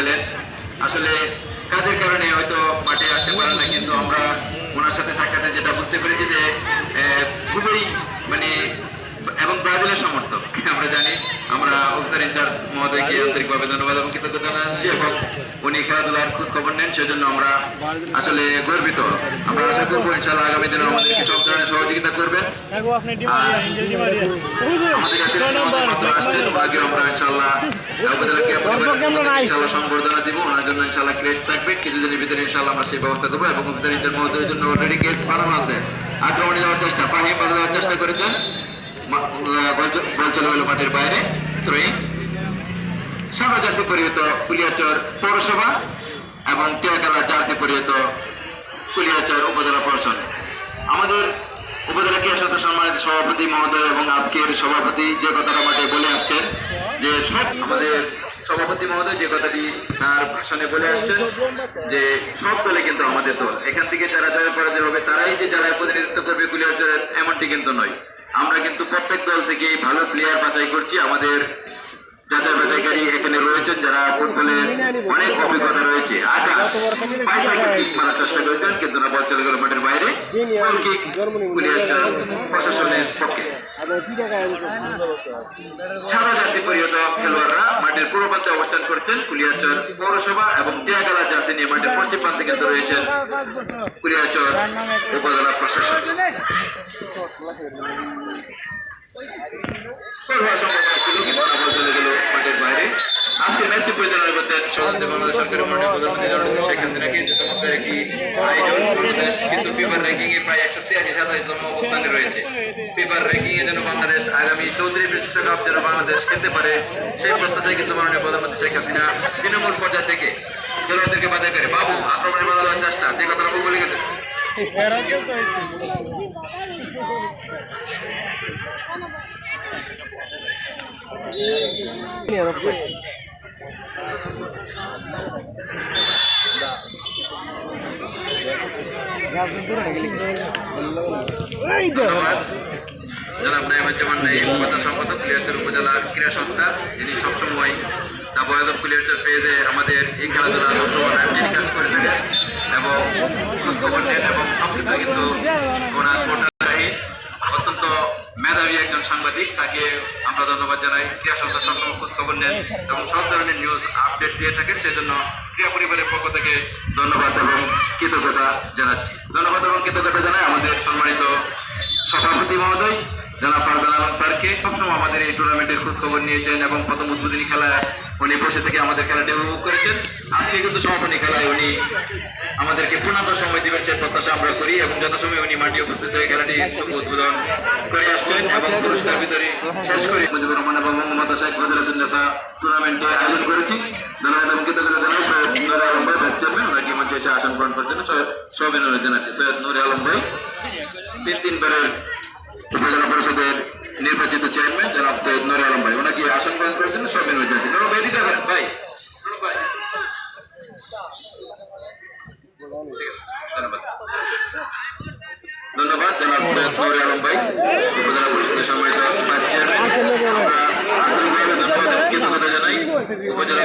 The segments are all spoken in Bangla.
খেলেন আসলে কাজের কারণে হয়তো মাঠে আসতে পারেন না, কিন্তু আমরা ওনার সাথে সাক্ষাতে যেটা বুঝতে পেরেছি যে খুবই মানে এবং ব্রাজিলের সমর্থক। আমরা জানি আমরা অফিসার ইনচার্জ মহোদয়কে আন্তরিকভাবে ধন্যবাদ এবং কৃতজ্ঞতা জানাচ্ছি এবং উনি খেলাধুলার খোঁজ খবর নেন সেজন্য আমরা আসলে গর্বিত। আমরা আশা করব ইনশাল্লাহ আগামী দিনে আমাদেরকে সব ধরনের সহযোগিতা করবেন। দেখো আপনি ডিমারিয়া এঞ্জেল ডিমারিয়া আমাদের কাছে ছয় নম্বর মাত্র আসছেন ওনাকে আমরা ইনশাল্লাহ ইনশাল্লাহ সম্বর্ধনা দিব। ওনার জন্য ইনশাল্লাহ ক্রেজ থাকবে। কিছুদিনের ভিতরে ইনশাল্লাহ আমরা সেই ব্যবস্থা করব এবং অফিসার ইনচার্জ মহোদয়ের জন্য অলরেডি কেস বানানো আছে। আক্রমণে যাওয়ার চেষ্টা বাধা দেওয়ার চেষ্টা করেছেন। বল মাঠের বাইরে। ত্রয়ী সাদা জার্সি পরিহিত কুলিয়াচর পৌরসভা এবং টিয়াকালা জার্সি পরিহিত কুলিয়াচর উপজেলা প্রশাসন আমাদের উপজেলা ক্রীড়া সংস্থার সম্মানিত সভাপতি মহোদয় এবং আজকের সভাপতি যে কথাটা মাঠে বলে আসছেন, যে সব আমাদের সভাপতি মহোদয় যে কথাটি তার ভাষণে বলে আসছেন, যে সব দলে কিন্তু আমাদের দল। এখান থেকে যারা জয় পরাজয় হবে, তারাই যে জেলার প্রতিনিধিত্ব করবে কুলিয়াচরের, এমনটি কিন্তু নয়। আমরা কিন্তু প্রত্যেক দল থেকে ভালো প্লেয়ার বাছাই করছি। আমাদের যাচাই বাছাইকারী এখানে রয়েছেন যারা ফুটবলে অনেক অভিজ্ঞতা রয়েছে। আকাশ চেষ্টা করেছেন, কিন্তু না বাইরে। প্রশাসনের পক্ষে। সাদা জাতি পরিহিত খেলোয়াড়রা মাঠের পূর্ব প্রান্তে অবস্থান করছেন কুলিয়াচর পৌরসভা এবং টিয়াগালা জাতি নিয়ে মাঠের পশ্চিম প্রান্তে কিন্তু রয়েছেন কুলিয়াচর উপজেলা প্রশাসন আজকে ম্যাচটি পরিচালনা যে চমৎকার একটি আয়োজন বাংলাদেশ কিন্তু ফিফার র্যাঙ্কিং এ প্রায় একশো ছিয়াশি সাতাশতম অবস্থানে রয়েছে। ফিফার র্যাঙ্কিং এ যেন বাংলাদেশ আগামী চৌধুরী বিশ্বকাপ যেন বাংলাদেশ খেলতে পারে, সেই প্রত্যাশায় কিন্তু মাননীয় প্রধানমন্ত্রী শেখ হাসিনা তৃণমূল পর্যায় থেকে খেলোয়াড়দেরকে বাধাই করে। বাবু আক্রমণে বাধা চেষ্টা যে কথাটা বলে গেছে এরা কেউ তো এসছে। জনাব নাইমুজ্জামান নাইম কুলিয়াচর উপজেলা ক্রীড়া সংস্থা, যিনি সবসময় বয়েজ অফ পেজে আমাদের এই খেলাধুলা করে এবং কিন্তু ওনার অত্যন্ত মেধাবী একজন সাংবাদিক, তাকে আমরা ধন্যবাদ জানাই। ক্রীড়া সংস্থা খোঁজখবর নেন এবং সব ধরনের নিউজ আপডেট দিয়ে থাকেন, সেজন্য ক্রিয়া পরিবারের পক্ষ থেকে ধন্যবাদ এবং কৃতজ্ঞতা জানাচ্ছি। ধন্যবাদ এবং কৃতজ্ঞতা জানাই আমাদের সম্মানিত সভাপতি মহোদয়। জনাব ফারদান আলম স্যারকে সবসময় আমাদের এই টুর্নামেন্টের খোঁজ খবর নিয়েছেন এবং প্রথম উদ্বোধনী খেলা উনি বসে থেকে আমাদের খেলাটি উপভোগ করেছেন। আজকে কিন্তু সমাপনী খেলায় উনি আমাদেরকে পূর্ণাঙ্গ সময় দিবেন সে প্রত্যাশা আমরা করি এবং যথাসময়ে উনি মাটি উপস্থিত হয়ে খেলাটি উদ্বোধন করে আসছেন এবং পুরস্কার ভিতরে শেষ করে মুজিবুর রহমান এবং মোহাম্মদ শাহেদ ফজলাতুন্নেসা টুর্নামেন্টে আয়োজন করেছি। ধন্যবাদ এবং কৃতজ্ঞতা জানাই সৈয়দ নুর আলম ভাই ভাইস চেয়ারম্যান ওনাকে মঞ্চে এসে আসন গ্রহণ করার জন্য সৈয়দ জানাচ্ছি সৈয়দ নুর আলম ভাই, তিন তিনবারের উপজেলা পরিষদের নির্বাচিত চেয়ারম্যান জনাব সৈয়দ নুর আলম ভাই। ওনাকে আসন গ্রহণ করার জন্য সব অনুরোধ জানাচ্ছি ভাই দিতে হবে, ভাই। ধন্যবাদ। জানাই। উপজেলা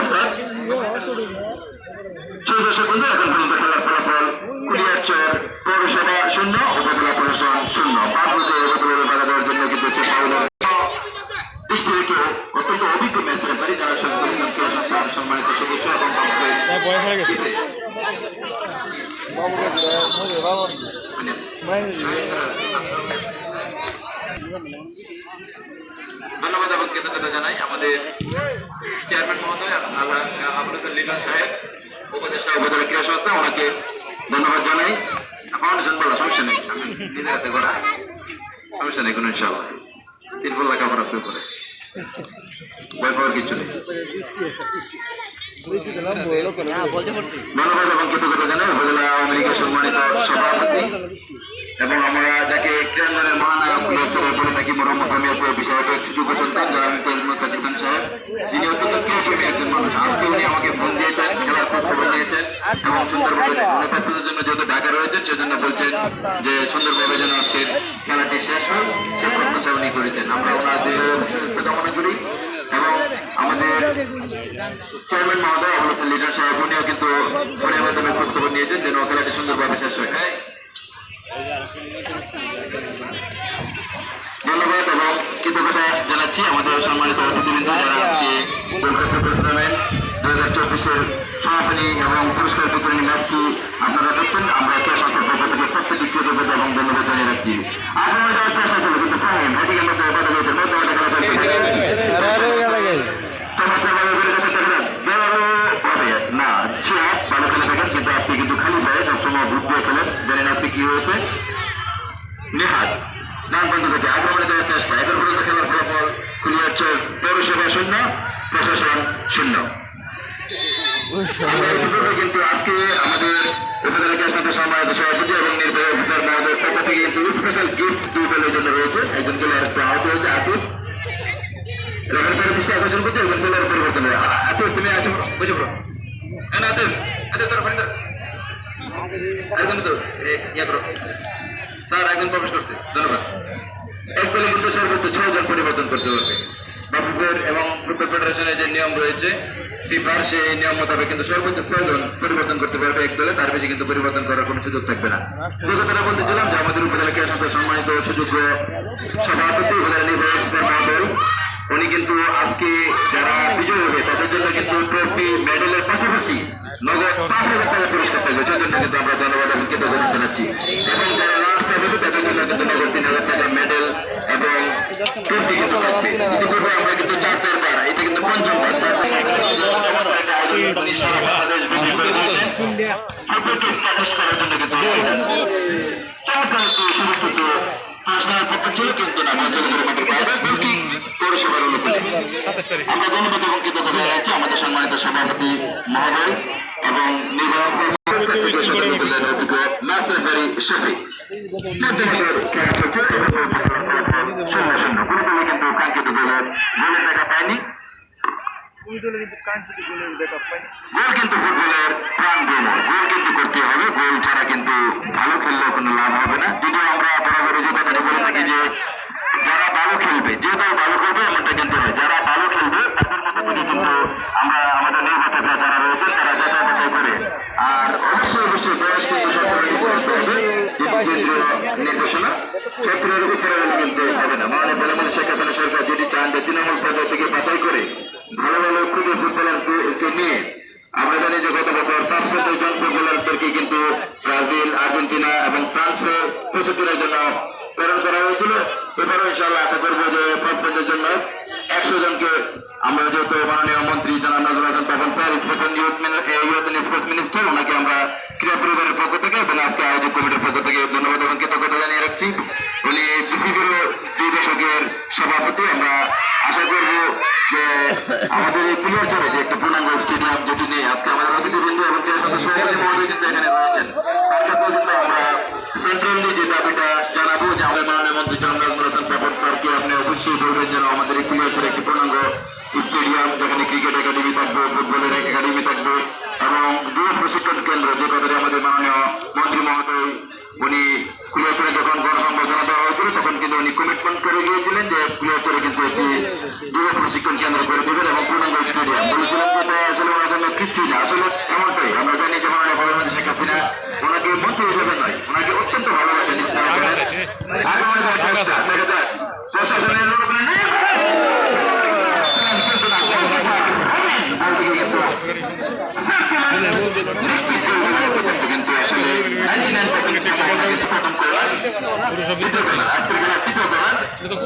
অফসাইড সেই দর্শক বন্ধু এখন পর্যন্ত খেলার ফলাফল কুলিয়ারচর পৌরসভা শূন্য উপজেলা প্রশাসন শূন্য পাঁচমুখে উপজেলা দেওয়ার জন্য কিন্তু সে ফাউল দৃষ্টি রেখে অত্যন্ত অভিজ্ঞ ম্যাচ হয়ে গেছে জিতে। ধন্যবাদ এবং কৃতজ্ঞতা জানাই আমাদের চেয়ারম্যান মহোদয় আল্লাহ আবুল সাহেব, উপদেষ্টা উপজেলা ক্রীড়া সংস্থা, ওনাকে ধন্যবাদ জানাই। ফাউন্ডেশন বলা সমস্যা নেই। আমি নিজের হাতে করা সমস্যা নেই কোনো ইনশাল্লাহ তিন ফুল লেখা পড়া শুরু করে ভয় পাওয়ার কিছু নেই। ধন্যবাদ এবং কৃতজ্ঞতা জানাই উপজেলা আওয়ামী লীগের সম্মানিত সভাপতি। এবং আমরা যাকে ক্রিয়াঙ্গনের মহানায়ক স্তরে বলে থাকি মরম মোসামিয়া বিষয়কে সুযোগ সন্তান যারা ফেজমুল সাজিদান সাহেব। যিনি অত্যন্ত ক্রিয়াপ্রেমী একজন মানুষ। আজকে উনি আমাকে ফোন দিয়েছেন, খেলার খোঁজ খবর নিয়েছেন এবং সুন্দরভাবে নেতাদের জন্য যেহেতু ঢাকা রয়েছেন, সেজন্য বলছেন যে সুন্দরভাবে যেন আজকের খেলাটি শেষ হয়। সে প্রত্যাশা উনি করেছেন। আমরা ওনাদের সুস্থ কামনা করি এবং আমাদের চেয়ারম্যান মহোদয় আবুল লিডার সাহেব, উনিও কিন্তু ফোনের মাধ্যমে খোঁজ খবর নিয়েছেন যেন খেলাটি সুন্দরভাবে শেষ হয় হ্যাঁ। ধন্যবাদ এবং কৃতজ্ঞতা জানাচ্ছি আমাদের সম্মানিত অতিথিবৃন্দ যারা আজকে কলকাতা টুর্নামেন্ট দু হাজার চব্বিশের সমাপনী এবং পুরস্কার বিতরণী ম্যাচটি আপনারা দেখছেন। আমরা শূন্য। কিন্তু আজকে আমাদের উপজেলা সম্মানিত সভাপতি এবং নির্বাহী অফিসার থেকে কিন্তু স্পেশাল গিফট দলের জন্য রয়েছে। একজন একটু আহত হয়েছে আতিফ। আকর্ষণ করতে একজন পরিবর্তন আতিফ, তুমি আছো? বসে পড়ো। হ্যাঁ আতিফ আতিফ তোর একজন তো ইয়ে করো। স্যার, একজন প্রবেশ করছে। ধন্যবাদ। এক দলে কিন্তু সর্বোচ্চ পরিবর্তন করতে পারবে ফুটবল ফেডারেশনের যে নিয়ম রয়েছে ফিফার সেই নিয়ম মোতাবেক কিন্তু সর্বোচ্চ ছয় জন পরিবর্তন করতে পারবে এক দলে, তার বেশি কিন্তু পরিবর্তন করার কোনো সুযোগ থাকবে না। যে কথাটা বলতেছিলাম যে আমাদের উপজেলা ক্রীড়া সংস্থার সম্মানিত সুযোগ্য সভাপতি উনি কিন্তু আজকে যারা বিজয় হবে, তাদের জন্য কিন্তু ট্রফি মেডেলের পাশাপাশি নগদ পাঁচ হাজার টাকা পুরস্কার থাকবে। সেই জন্য কিন্তু আমরা ধন্যবাদ এবং জানাচ্ছি। এবং যারা লাস্ট হবে, তাদের জন্য কিন্তু নগদ তিন হাজার টাকা মেডেল এবং ট্রফি কিন্তু থাকবে ইতিপূর্বে আমাদের সম্মানিত সভাপতি মহোদয় এবং নির্বাহী শফিক মধ্যমাঠের খেলা চলছে শূন্য শূন্য কোনো দলই কিন্তু কাঙ্ক্ষিত দলের গোলের দেখা পায়নি। গোল কিন্তু ফুটবলের প্রাণ গোল। কিন্তু করতে হবে। গোল ছাড়া কিন্তু ভালো খেললেও কোনো লাভ হবে না। যদিও আমরা বরাবরই যে কথাটা বলে থাকি যে যারা ভালো খেলবে যে দল ভালো খেলবে এমনটা কিন্তু ফ্রান্সে প্রস্তুতির জন্য প্রেরণ করা হয়েছিল। এবারও ইনশাআল্লাহ আশা করব যে পাঁচ পঞ্চাশ জন নয় একশো জনকে আমরা যেহেতু মাননীয় মন্ত্রী জনাব নজরুল হাসান তখন sir special youth youth sports minister, ওনাকে আমরা ক্রীড়া পরিবারের পক্ষ থেকে এবং আজকে আয়োজক কমিটির পক্ষ থেকে ধন্যবাদ এবং কৃতজ্ঞতা জানিয়ে রাখছি। উনি বিসিবির দুই দশকের সভাপতি, আমরা আশা করব যে আমাদের এই প্লেয়ার জন্য যে একটা পূর্ণাঙ্গ স্টেডিয়াম যেটি নেই আজকে আমাদের অতিথিবৃন্দ এবং সভাপতি মহোদয় কিন্তু এখানে রয়েছেন, তার কাছেও কিন্তু আমরা সেন্ট্রালি যে দাবিটা জানাব যে আমাদের মাননীয় মন্ত্রী নাজমুল হাসান পাপন স্যারকে আপনি অবশ্যই বলবেন যেন আমাদের এই একটি পূর্ণাঙ্গ স্টেডিয়াম, যেখানে ক্রিকেট একাডেমি থাকবে ফুটবলের একাডেমি থাকবে যাক প্রশাসনের নেই কিন্তু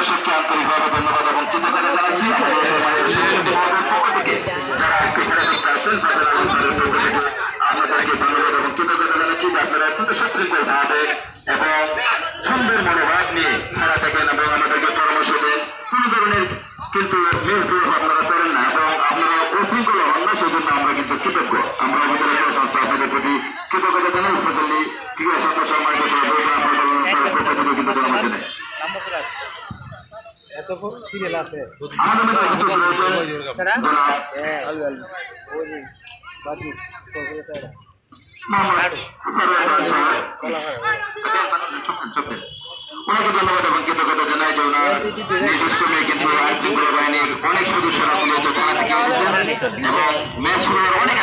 দর্শককে আন্তরিকভাবে ধন্যবাদ এবং কৃতজ্ঞতা জানাচ্ছি। আমাদের সম্মানিত সভাপতি মহোদয়ের পক্ষ থেকে। যারা আজকে ফেরাতে আসছেন তাদের আলোচনা সিরিয়াল আছে। হ্যাঁ। ওনাকে ধন্যবাদ এবং কৃতজ্ঞতা জানাই যে ওনার নির্দিষ্ট মেয়ে কিন্তু আইন শৃঙ্খলা বাহিনীর অনেক সদস্যরা মূলত থানা এবং ম্যাচ অনেক